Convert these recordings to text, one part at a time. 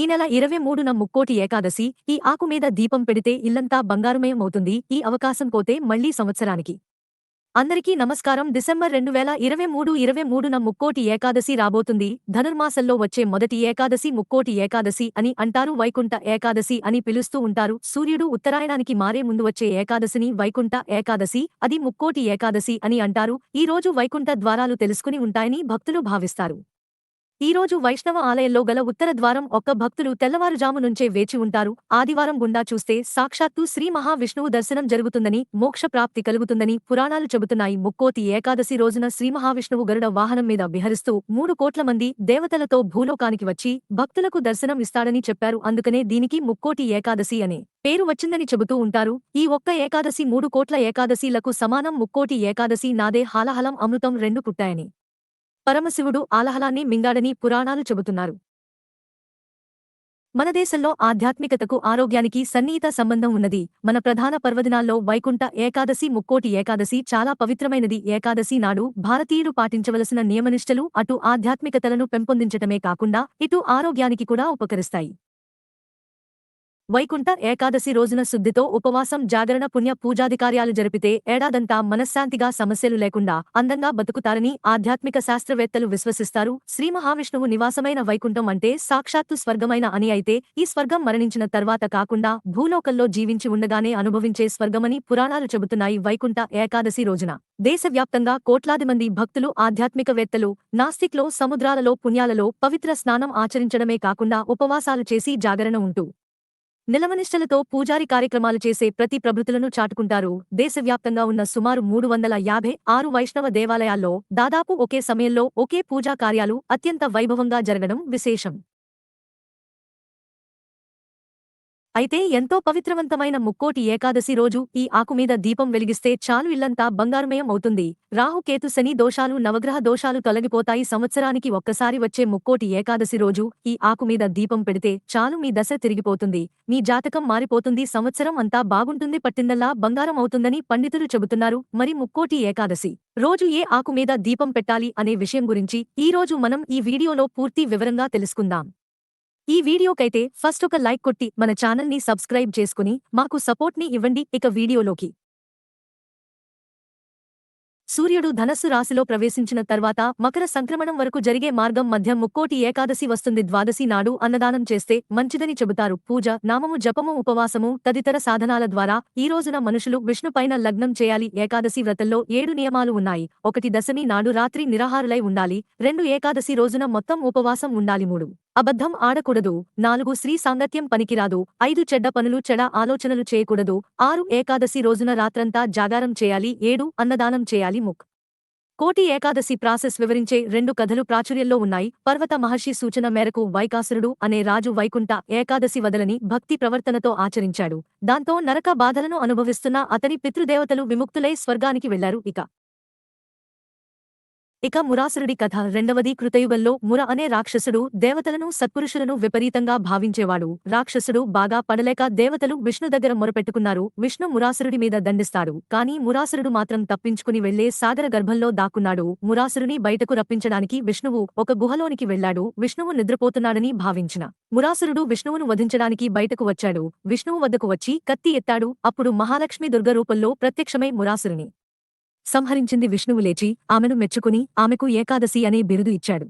ఈ నెల ఇరవై మూడున ముక్కోటి ఏకాదశి. ఈ ఆకు మీద దీపం పెడితే ఇల్లంతా బంగారుమయమవుతుంది. ఈ అవకాశం పోతే మళ్ళీ సంవత్సరానికి. అందరికీ నమస్కారం. డిసెంబర్ రెండు వేల ఇరవై మూడు ఇరవై మూడున ముక్కోటి ఏకాదశి రాబోతుంది. ధనుర్మాసంలో వచ్చే మొదటి ఏకాదశి ముక్కోటి ఏకాదశి అని అంటారు వైకుంఠ ఏకాదశి అని పిలుస్తూ ఉంటారు. సూర్యుడు ఉత్తరాయణానికి మారే ముందు వచ్చే ఏకాదశిని వైకుంఠ ఏకాదశి అది ముక్కోటి ఏకాదశి అని అంటారు. ఈ రోజు వైకుంఠ ద్వారాలు తెలుసుకుని ఉంటాయని భక్తులు భావిస్తారు. ఈరోజు వైష్ణవ ఆలయంలో గల ఉత్తర ద్వారం ఒక్క భక్తులు తెల్లవారుజాము నుంచే వేచి ఉంటారు. ఆదివారం గుండా చూస్తే సాక్షాత్తు శ్రీ మహావిష్ణువు దర్శనం జరుగుతుందని మోక్షప్రాప్తి కలుగుతుందని పురాణాలు చెబుతున్నాయి. ముక్కోతి ఏకాదశి రోజున శ్రీ మహావిష్ణువు గరుడ వాహనం మీద విహరిస్తూ మూడు కోట్ల మంది దేవతలతో భూలోకానికి వచ్చి భక్తులకు దర్శనం ఇస్తాడని చెప్పారు. అందుకనే దీనికి ముక్కోటి ఏకాదశి అనే పేరు వచ్చిందని చెబుతూ ఉంటారు. ఈ ఒక్క ఏకాదశి మూడు కోట్ల ఏకాదశీలకు సమానం. ముక్కోటి ఏకాదశి నాదే హాలహలం. అమృతం రెండు పుట్టాయని పరమశివుడు ఆలహలాన్ని మింగాడని పురాణాలు చెబుతున్నారు. మన దేశంలో ఆధ్యాత్మికతకు ఆరోగ్యానికి సన్నిహిత సంబంధం ఉన్నది. మన ప్రధాన పర్వదినాల్లో వైకుంఠ ఏకాదశి ముక్కోటి ఏకాదశి చాలా పవిత్రమైనది. ఏకాదశి నాడు భారతీయులు పాటించవలసిన నియమనిష్టలు అటు ఆధ్యాత్మికతలను పెంపొందించటమే కాకుండా ఇటు ఆరోగ్యానికి కూడా ఉపకరిస్తాయి. వైకుంఠ ఏకాదశి రోజున శుద్ధితో ఉపవాసం జాగరణ పుణ్య పూజాధికార్యాలు జరిపితే ఏడాదంతా మనశ్శాంతిగా సమస్యలు లేకుండా అందంగా బతుకుతారని ఆధ్యాత్మిక శాస్త్రవేత్తలు విశ్వసిస్తారు. శ్రీ మహావిష్ణువు నివాసమైన వైకుంఠం అంటే సాక్షాత్తు స్వర్గమైన అని అయితే ఈ స్వర్గం మరణించిన తర్వాత కాకుండా భూలోకంలో జీవించి ఉండగానే అనుభవించే స్వర్గమని పురాణాలు చెబుతున్నాయి వైకుంఠ ఏకాదశి రోజున. దేశవ్యాప్తంగా కోట్లాది మంది భక్తులు ఆధ్యాత్మికవేత్తలు నాస్తిక్లో సముద్రాలలో పుణ్యాలలో పవిత్ర స్నానం ఆచరించడమే కాకుండా ఉపవాసాలు చేసి జాగరణ ఉంటూ నిలమనిష్టలతో పూజారి కార్యక్రమాలు చేసే ప్రతి ప్రభృతులను చాటుకుంటారు. దేశవ్యాప్తంగా ఉన్న సుమారు మూడు వందల యాభై ఆరు వైష్ణవ దేవాలయాల్లో దాదాపు ఒకే సమయంలో ఒకే పూజా కార్యాలు అత్యంత వైభవంగా జరగడం విశేషం. అయితే ఎంతో పవిత్రవంతమైన ముక్కోటి ఏకాదశి రోజు ఈ ఆకుమీద దీపం వెలిగిస్తే చాలు ఇల్లంతా బంగారుమయం అవుతుంది. రాహుకేతు శని దోషాలు నవగ్రహ దోషాలు తొలగిపోతాయి. సంవత్సరానికి ఒక్కసారి వచ్చే ముక్కోటి ఏకాదశి రోజు ఈ ఆకుమీద దీపం పెడితే చాలు మీ దశ తిరిగిపోతుంది. మీ జాతకం మారిపోతుంది. సంవత్సరం అంతా బాగుంటుంది. పట్టిందల్లా బంగారం అవుతుందని పండితులు చెబుతున్నారు. మరి ముక్కోటి ఏకాదశి రోజు ఏ ఆకు మీద దీపం పెట్టాలి అనే విషయం గురించి ఈ రోజు మనం ఈ వీడియోలో పూర్తి వివరంగా తెలుసుకుందాం. ఈ వీడియోకైతే ఫస్ట్ ఒక లైక్ కొట్టి మన ఛానల్ని సబ్స్క్రైబ్ చేసుకుని మాకు సపోర్ట్ని ఇవ్వండి ఇక వీడియోలోకి. సూర్యుడు ధనస్సు రాశిలో ప్రవేశించిన తర్వాత మకర సంక్రమణం వరకు జరిగే మార్గం మధ్య ముక్కోటి ఏకాదశి వస్తుంది. ద్వాదశి నాడు అన్నదానం చేస్తే మంచిదని చెబుతారు. పూజ నామము జపము ఉపవాసము తదితర సాధనాల ద్వారా ఈ రోజున మనుషులు విష్ణుపైన లగ్నం చేయాలి. ఏకాదశి వ్రతంలో ఏడు నియమాలు ఉన్నాయి. ఒకటి దశమి నాడు రాత్రి నిరాహారులై ఉండాలి. రెండు ఏకాదశి రోజున మొత్తం ఉపవాసం ఉండాలి. మూడు అబద్ధం ఆడకూడదు. నాలుగు స్త్రీ సాంగత్యం పనికిరాదు. ఐదు చెడ్డ పనులు చెడ ఆలోచనలు చేయకూడదు. ఆరు ఏకాదశి రోజున రాత్రంతా జాగారం చేయాలి. ఏడు అన్నదానం చేయాలి. ముక్. కోటి ఏకాదశి ప్రాసెస్ వివరించే రెండు కథలు ప్రాచుర్యంలో ఉన్నాయి. పర్వత మహర్షి సూచన మేరకు వైకాసురుడు అనే రాజు వైకుంఠ ఏకాదశి వదలని భక్తి ప్రవర్తనతో ఆచరించాడు. దాంతో నరక బాధలను అనుభవిస్తున్న అతని పితృదేవతలు విముక్తులై స్వర్గానికి వెళ్ళారు ఇక ఇక మురాసురుడి కథ రెండవది కృతయుగంలో ముర అనే రాక్షసుడు దేవతలను సత్పురుషులను విపరీతంగా భావించేవాడు. రాక్షసుడు బాగా పడలేక దేవతలు విష్ణు దగ్గర మొరపెట్టుకున్నారు. విష్ణు మురాసురుడి మీద దండిస్తాడు. కాని మురాసురుడు మాత్రం తప్పించుకుని వెళ్ళే సాగర గర్భంలో దాక్కున్నాడు. మురాసురుని బయటకు రప్పించడానికి విష్ణువు ఒక గుహలోనికి వెళ్ళాడు విష్ణువు నిద్రపోతున్నాడని భావించిన. మురాసురుడు విష్ణువును వధించడానికి బయటకు వచ్చాడు. విష్ణువు వద్దకు వచ్చి కత్తి ఎత్తాడు. అప్పుడు మహాలక్ష్మి దుర్గ రూపంలో ప్రత్యక్షమై మురాసురుని సంహరించింది విష్ణువు లేచి ఆమెను మెచ్చుకుని ఆమెకు ఏకాదశి అనే బిరుదు ఇచ్చాడు.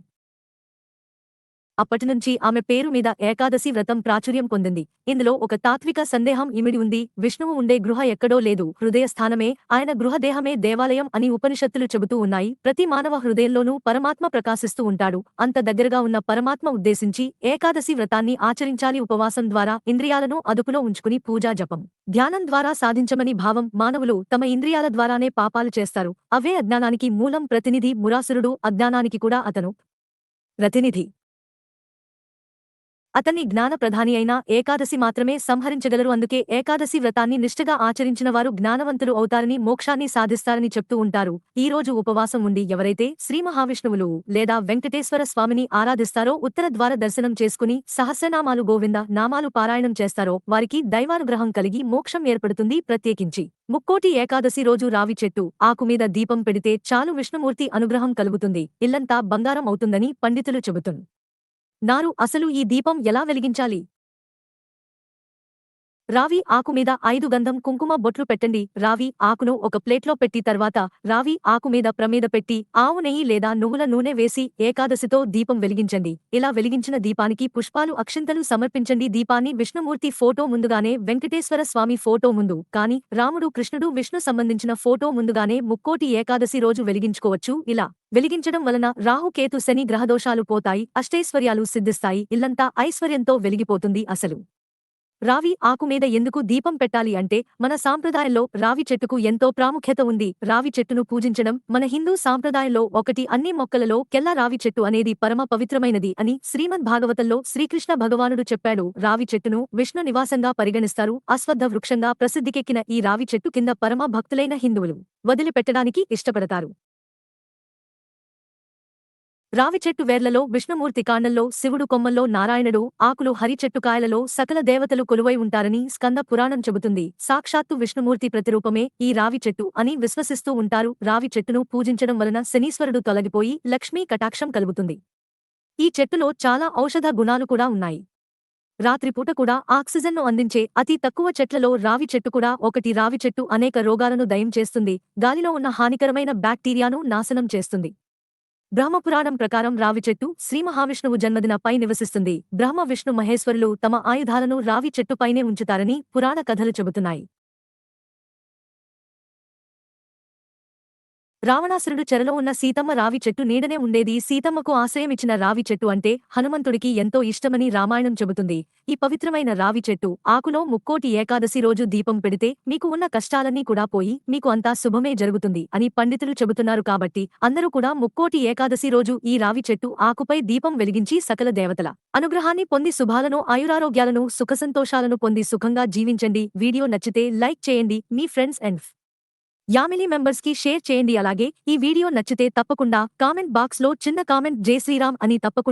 అప్పటినుంచి ఆమె పేరు మీద ఏకాదశి వ్రతం ప్రాచుర్యం పొందింది. ఇందులో ఒక తాత్విక సందేహం ఇమిడి ఉంది. విష్ణువు ఉండే గృహ ఎక్కడో లేదు. హృదయస్థానమే ఆయన గృహదేహమే దేవాలయం అని ఉపనిషత్తులు చెబుతూ ఉన్నాయి. ప్రతి మానవ హృదయంలోనూ పరమాత్మ ప్రకాశిస్తూ ఉంటాడు. అంత దగ్గరగా ఉన్న పరమాత్మ ఉద్దేశించి ఏకాదశి వ్రతాన్ని ఆచరించాలి ఉపవాసం ద్వారా ఇంద్రియాలను అదుపులో ఉంచుకుని పూజా జపం. ధ్యానం ద్వారా సాధించమని భావం మానవులు తమ ఇంద్రియాల ద్వారానే పాపాలు చేస్తారు. అవే అజ్ఞానానికి మూలం ప్రతినిధి మురాసురుడు అజ్ఞానానికి కూడా అతను ప్రతినిధి. అతన్ని జ్ఞాన ప్రధాని అయిన ఏకాదశి మాత్రమే సంహరించగలరు. అందుకే ఏకాదశి వ్రతాన్ని నిష్ఠగా ఆచరించిన వారు జ్ఞానవంతులు అవుతారని మోక్షాన్ని సాధిస్తారని చెప్తూ ఉంటారు. ఈ రోజు ఉపవాసం ఉండి ఎవరైతే శ్రీ మహావిష్ణువులు లేదా వెంకటేశ్వర స్వామిని ఆరాధిస్తారో ఉత్తర ద్వార దర్శనం చేసుకుని సహస్రనామాలు గోవింద నామాలు పారాయణం చేస్తారో వారికి దైవానుగ్రహం కలిగి మోక్షం ఏర్పడుతుంది ప్రత్యేకించి. ముక్కోటి ఏకాదశి రోజు రావి చెట్టు ఆకుమీద దీపం పెడితే చాలు విష్ణుమూర్తి అనుగ్రహం కలుగుతుంది. ఇల్లంతా బంగారం అవుతుందని పండితులు చెబుతున్నారు నారు అసలు ఈ దీపం ఎలా వెలిగించాలి? రావి ఆకు మీద ఐదు గంధం కుంకుమ బొట్లు పెట్టండి. రావి ఆకును ఒక ప్లేట్లో పెట్టి తర్వాత రావి ఆకు మీద ప్రమీద పెట్టి ఆవు నెయ్యి లేదా నువ్వుల నూనె వేసి ఏకాదశితో దీపం వెలిగించండి. ఇలా వెలిగించిన దీపానికి పుష్పాలు అక్షింతలు సమర్పించండి. దీపాన్ని విష్ణుమూర్తి ఫోటో ముందుగానే వెంకటేశ్వర స్వామి ఫోటో ముందు కాని రాముడు కృష్ణుడు విష్ణు సంబంధించిన ఫోటో ముందుగానే ముక్కోటి ఏకాదశి రోజు వెలిగించుకోవచ్చు. ఇలా వెలిగించడం వలన రాహుకేతు శని గ్రహదోషాలు పోతాయి అష్టైశ్వర్యాలు సిద్ధిస్తాయి. ఇల్లంతా ఐశ్వర్యంతో వెలిగిపోతుంది అసలు. రావి ఆకు మీద ఎందుకు దీపం పెట్టాలి అంటే మన సాంప్రదాయంలో రావి చెట్టుకు ఎంతో ప్రాముఖ్యత ఉంది. రావి చెట్టును పూజించడం మన హిందూ సాంప్రదాయంలో ఒకటి. అన్ని మొక్కలలో కెల్ల రావి చెట్టు అనేది పరమ పవిత్రమైనది అని శ్రీమద్ భాగవతంలో శ్రీకృష్ణ భగవానుడు చెప్పాడు. రావి చెట్టును విష్ణు నివాసంగా పరిగణిస్తారు. అశ్వద్ధ వృక్షంగా ప్రసిద్ధికెక్కిన ఈ రావి చెట్టు కింద పరమ భక్తులైన హిందువులు వదిలిపెట్టడానికి ఇష్టపడతారు. రావిచెట్టు వేర్లలో విష్ణుమూర్తి కాండంలో శివుడు కొమ్మల్లో నారాయణుడు ఆకులు హరిచెట్టు కాయలలో సకల దేవతలు కొలువై ఉంటారని స్కంద పురాణం చెబుతుంది. సాక్షాత్తు విష్ణుమూర్తి ప్రతిరూపమే ఈ రావి చెట్టు అని విశ్వసిస్తూ ఉంటారు. రావి చెట్టును పూజించడం వలన శనీశ్వరుడు తొలగిపోయి లక్ష్మీ కటాక్షం కలుగుతుంది. ఈ చెట్టులో చాలా ఔషధ గుణాలు కూడా ఉన్నాయి. రాత్రిపూట కూడా ఆక్సిజన్ను అందించే అతి తక్కువ చెట్లలో రావి చెట్టు కూడా ఒకటి. రావి చెట్టు అనేక రోగాలను దయం చేస్తుంది. గాలిలో ఉన్న హానికరమైన బ్యాక్టీరియాను నాశనం చేస్తుంది. బ్రహ్మపురాణం ప్రకారం రావి చెట్టు శ్రీ మహావిష్ణువు జన్మదినపై నివసిస్తుంది. బ్రహ్మ విష్ణు మహేశ్వరులు తమ ఆయుధాలను రావి చెట్టుపైనే ఉంచుతారని పురాణ కథలు చెబుతున్నాయి. రావణాసురుడు చెరలో ఉన్న సీతమ్మ రావి చెట్టు నీడనే ఉండేది. సీతమ్మకు ఆశ్రయమిచ్చిన రావి చెట్టు అంటే హనుమంతుడికి ఎంతో ఇష్టమని రామాయణం చెబుతుంది. ఈ పవిత్రమైన రావి చెట్టు ఆకులో ముక్కోటి ఏకాదశి రోజు దీపం పెడితే మీకు ఉన్న కష్టాలన్నీ కూడా పోయి మీకు అంతా శుభమే జరుగుతుంది అని పండితులు చెబుతున్నారు కాబట్టి అందరూ కూడా ముక్కోటి ఏకాదశి రోజు ఈ రావి చెట్టు ఆకుపై దీపం వెలిగించి సకల దేవతల అనుగ్రహాన్ని పొంది శుభాలను ఆయురారోగ్యాలను సుఖసంతోషాలను పొంది సుఖంగా జీవించండి. వీడియో నచ్చితే లైక్ చేయండి. మీ ఫ్రెండ్స్ అండ్ యామిలీ మెంబర్స్కి షేర్ చేయండి. అలాగే ఈ వీడియో నచ్చితే తప్పకుండా కామెంట్ బాక్స్లో చిన్న కామెంట్ జై శ్రీరామ్ అని తప్పకుండా